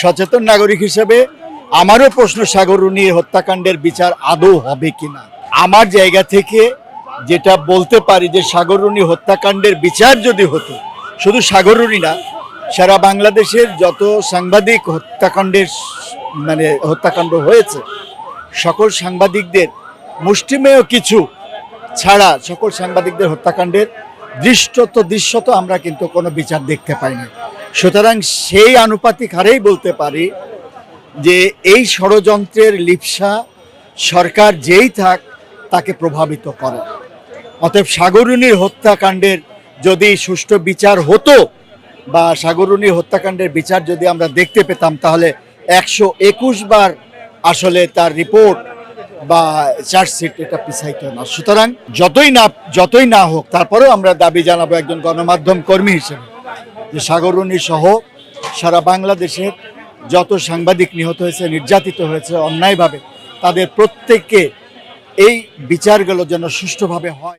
সচেতন নাগরিক হিসেবে আমারও প্রশ্ন সাগরুনি হত্যাকাণ্ডের বিচার আদৌ হবে কিনা? আমার জায়গা থেকে যেটা বলতে পারি যে সাগরুনি হত্যাকাণ্ডের বিচার যদি হতো, শুধু সাগরুনি না, সারা বাংলাদেশের যত সাংবাদিক হত্যাকাণ্ডের মানে হত্যাকাণ্ড হয়েছে, সকল সাংবাদিকদের, মুষ্টিমেয় কিছু ছাড়া সকল সাংবাদিকদের হত্যাকাণ্ডের দৃষ্টত দৃশ্যত আমরা কিন্তু কোনো বিচার দেখতে পাই না সুতরাং সেই আনুপাতিক হারেই বলতে পারি যে এই ষড়যন্ত্রের লিপসা সরকার যেই থাক, তাকে প্রভাবিত করে। অতএব সাগরুনির হত্যাকাণ্ডের যদি সুষ্ঠু বিচার হতো বা সাগরুনির হত্যাকাণ্ডের বিচার যদি আমরা দেখতে পেতাম, তাহলে একশো একুশ বার আসলে তার রিপোর্ট বা চার্জশিট এটা পিছাইতো না। সুতরাং যতই না যতই না হোক, তারপরেও আমরা দাবি জানাব একজন গণমাধ্যম কর্মী হিসেবে। যে সাগরণী সহ সারা বাংলাদেশের যত সাংবাদিক নিহত হয়েছে, নির্যাতিত হয়েছে অন্যায়ভাবে, তাদের প্রত্যেককে এই বিচারগুলো যেন সুষ্ঠুভাবে হয়।